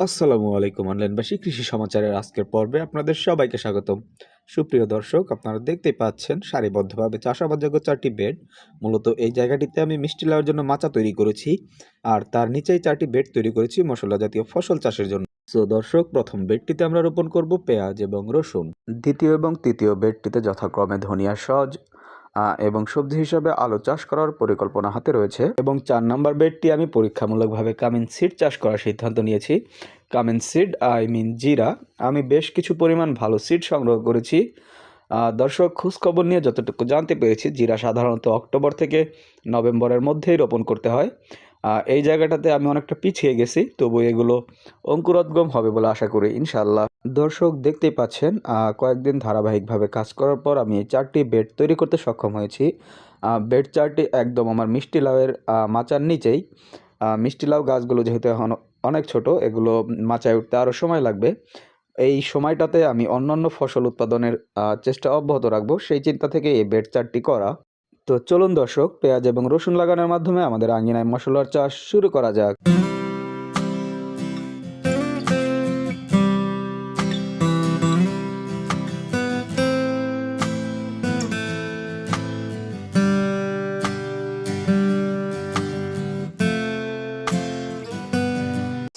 আসসালামু আলাইকুম অনলাইনবাসী কৃষি সমাচারের আজকের পর্বে আপনাদের সবাইকে স্বাগতম। সুপ্রিয় দর্শক, আপনারা দেখতেই পাচ্ছেন, সারিবদ্ধভাবে চাষাবাদযোগ্য চারটি বেড। মূলত এই জায়গাটিতে আমি মিষ্টি লাউয়ের জন্য মাচা তৈরি করেছি আর তার নিচেই চারটি বেড তৈরি করেছি মশলা জাতীয় ফসল চাষের জন্য। সো দর্শক, প্রথম বেডটিতে আমরা রোপণ করব পেঁয়াজ এবং রসুন। দ্বিতীয় এবং তৃতীয় বেডটিতে যথাক্রমে ধনিয়া সজ এবং সবজি হিসাবে আলু চাষ করার পরিকল্পনা হাতে রয়েছে। এবং চার নম্বর বেডটি আমি পরীক্ষামূলকভাবে কামিন সিড চাষ করার সিদ্ধান্ত নিয়েছি। কামিন সিড, আই মিন জিরা, আমি বেশ কিছু পরিমাণ ভালো সিড সংগ্রহ করেছি। দর্শক, খোঁজখবর নিয়ে যতটুকু জানতে পেরেছি, জিরা সাধারণত অক্টোবর থেকে নভেম্বরের মধ্যেই রোপণ করতে হয়। এই জায়গাটাতে আমি অনেকটা পিছিয়ে গেছি, তবু এগুলো অঙ্কুরোদ্গম হবে বলে আশা করি ইনশাল্লাহ দর্শক দেখতেই পাচ্ছেন কয়েকদিন ধারাবাহিকভাবে কাজ করার পর আমি এই চারটি বেড তৈরি করতে সক্ষম হয়েছি। বেড চারটি একদম আমার মিষ্টি লাউয়ের মাচার নিচেই। মিষ্টি লাউ গাছগুলো যেহেতু এখন অনেক ছোট, এগুলো মাচায় উঠতে আরও সময় লাগবে। এই সময়টাতে আমি অন্যান্য ফসল উৎপাদনের চেষ্টা অব্যাহত রাখব। সেই চিন্তা থেকে এই বেড চারটি করা তো চলুন দর্শক, পেঁয়াজ এবং রসুন লাগানোর মাধ্যমে আমাদের আঙ্গিনায় মশলার চাষ শুরু করা যাক।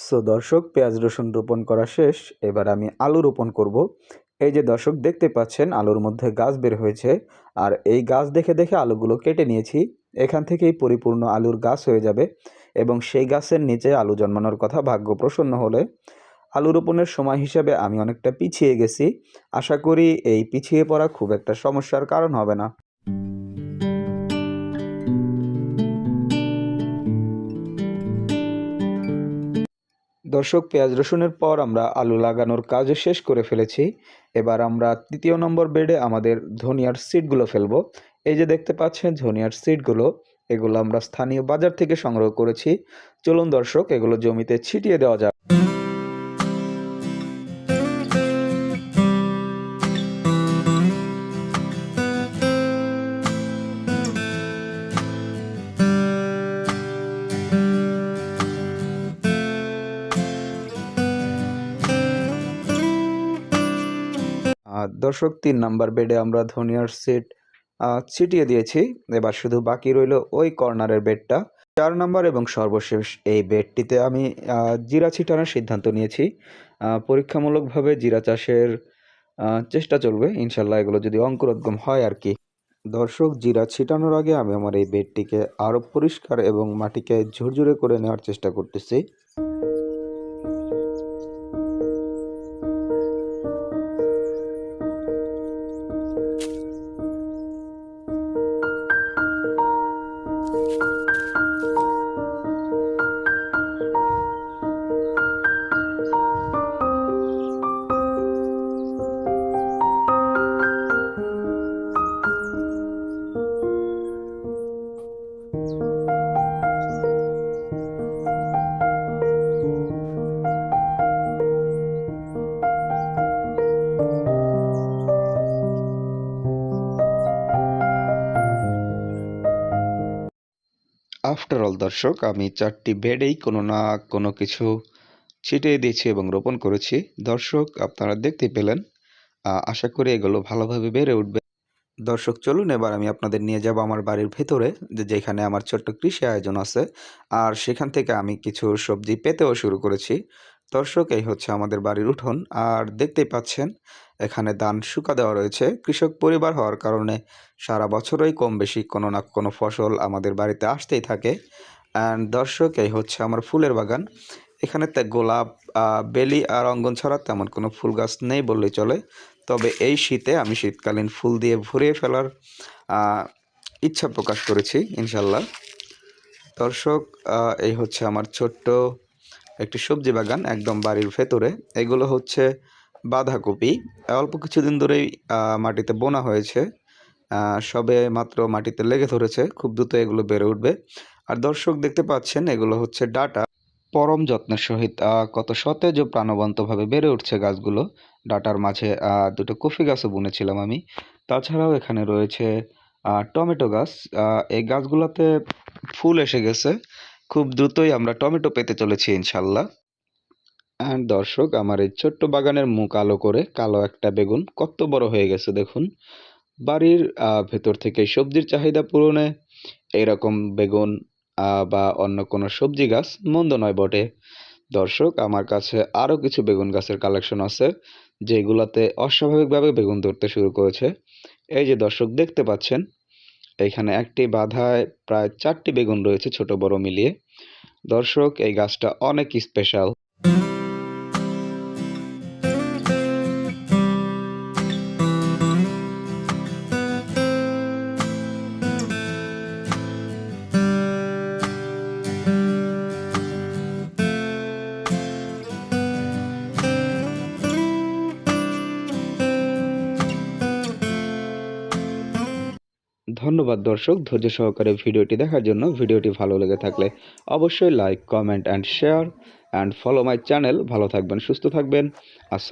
সো দর্শক, পেঁয়াজ রসুন রোপণ করা শেষ। এবার আমি আলু রোপণ করব। এই যে দর্শক দেখতে পাচ্ছেন, আলুর মধ্যে গাছ বের হয়েছে। আর এই গাছ দেখে দেখে আলুগুলো কেটে নিয়েছি। এখান থেকেই পরিপূর্ণ আলুর গাছ হয়ে যাবে এবং সেই গাছের নিচে আলু জন্মানোর কথা ভাগ্য প্রসন্ন হলে। আলু রোপণের সময় হিসাবে আমি অনেকটা পিছিয়ে গেছি। আশা করি এই পিছিয়ে পড়া খুব একটা সমস্যার কারণ হবে না। দর্শক, পেঁয়াজ রসুনের পর আমরা আলু লাগানোর কাজ শেষ করে ফেলেছি। এবার আমরা তৃতীয় নম্বর বেডে আমাদের ধনিয়ার সিডগুলো ফেলব। এই যে দেখতে পাচ্ছেন, ধনিয়ার সিডগুলো এগুলো আমরা স্থানীয় বাজার থেকে সংগ্রহ করেছি। চলুন দর্শক, এগুলো জমিতে ছিটিয়ে দেওয়া যাক। দর্শক, তিন নাম্বার বেডে আমরা ধনিয়ার সিট ছিটিয়ে দিয়েছি। এবার শুধু বাকি রইল ওই কর্নারের বেডটা। চার নাম্বার এবং সর্বশেষ এই বেডটিতে আমি জিরা ছিটানোর সিদ্ধান্ত নিয়েছি। পরীক্ষামূলকভাবে জিরা চাষের চেষ্টা চলবে। ইনশাল্লাহ এগুলো যদি অঙ্কুরোদ্গম হয় আর কি। দর্শক, জিরা ছিটানোর আগে আমি আমার এই বেডটিকে আরও পরিষ্কার এবং মাটিকে ঝুরঝুরে করে নেওয়ার চেষ্টা করতেছি। 嗯。আফটার অল দর্শক, আমি চারটি বেডেই কোনো না কোনো কিছু ছিটিয়ে দিয়েছি এবং রোপণ করেছি। দর্শক, আপনারা দেখতে পেলেন আশা করি এগুলো ভালোভাবে বেড়ে উঠবে। দর্শক, চলুন এবার আমি আপনাদের নিয়ে যাব আমার বাড়ির ভেতরে যেখানে আমার ছোট্ট কৃষি আয়োজন আছে। আর সেখান থেকে আমি কিছু সবজি পেতেও শুরু করেছি। দর্শক, এই হচ্ছে আমাদের বাড়ির উঠোন। আর দেখতেই পাচ্ছেন এখানে ধান শুকা দেওয়া রয়েছে। কৃষক পরিবার হওয়ার কারণে সারা বছরই কম বেশি কোনো না কোনো ফসল আমাদের বাড়িতে আসতেই থাকে। অ্যান্ড দর্শক, এই হচ্ছে আমার ফুলের বাগান। এখানে তে গোলাপ বেলি আর অঙ্গন ছাড়া তেমন কোনো ফুল গাছ নেই বললেই চলে। তবে এই শীতে আমি শীতকালীন ফুল দিয়ে ভরিয়ে ফেলার ইচ্ছা প্রকাশ করেছি ইনশাল্লাহ দর্শক এই হচ্ছে আমার ছোট্ট একটি সবজি বাগান একদম বাড়ির ভেতরে। এগুলো হচ্ছে বাঁধাকপি। অল্প কিছুদিন ধরেই মাটিতে বোনা হয়েছে। সবে মাত্র মাটিতে লেগে ধরেছে। খুব দ্রুত এগুলো বেড়ে উঠবে। আর দর্শক দেখতে পাচ্ছেন, এগুলো হচ্ছে ডাটা। পরম যত্নের সহিত কত সতেজ ও প্রাণবন্তভাবে বেড়ে উঠছে গাছগুলো। ডাটার মাঝে দুটো কফি গাছও বুনেছিলাম আমি। তাছাড়াও এখানে রয়েছে টমেটো গাছ। এই গাছগুলোতে ফুল এসে গেছে। খুব দ্রুতই আমরা টমেটো পেতে চলেছি, ইনশাল্লাহ। অ্যান্ড দর্শক, আমার এই ছোট্ট বাগানের মুখ আলো করে কালো একটা বেগুন কত বড় হয়ে গেছে দেখুন। বাড়ির ভেতর থেকে সবজির চাহিদা পূরণে এরকম বেগুন বা অন্য কোনো সবজি গাছ মন্দ নয় বটে। দর্শক, আমার কাছে আরও কিছু বেগুন গাছের কালেকশন আছে, যেগুলাতে অস্বাভাবিকভাবে বেগুন ধরতে শুরু করেছে। এই যে দর্শক, দেখতে পাচ্ছেন, এখানে একটি বাধায় প্রায় চারটি বেগুন রয়েছে ছোট বড় মিলিয়ে। দর্শক, এই গাছটা অনেক স্পেশাল ধন্যবাদ দর্শক, ধৈর্য সহকারে ভিডিওটি দেখার জন্য ভিডিওটি ভালো লেগে থাকলে অবশ্যই like comment and share and follow my channel ভালো থাকবেন, সুস্থ থাকবেন। আসসালাম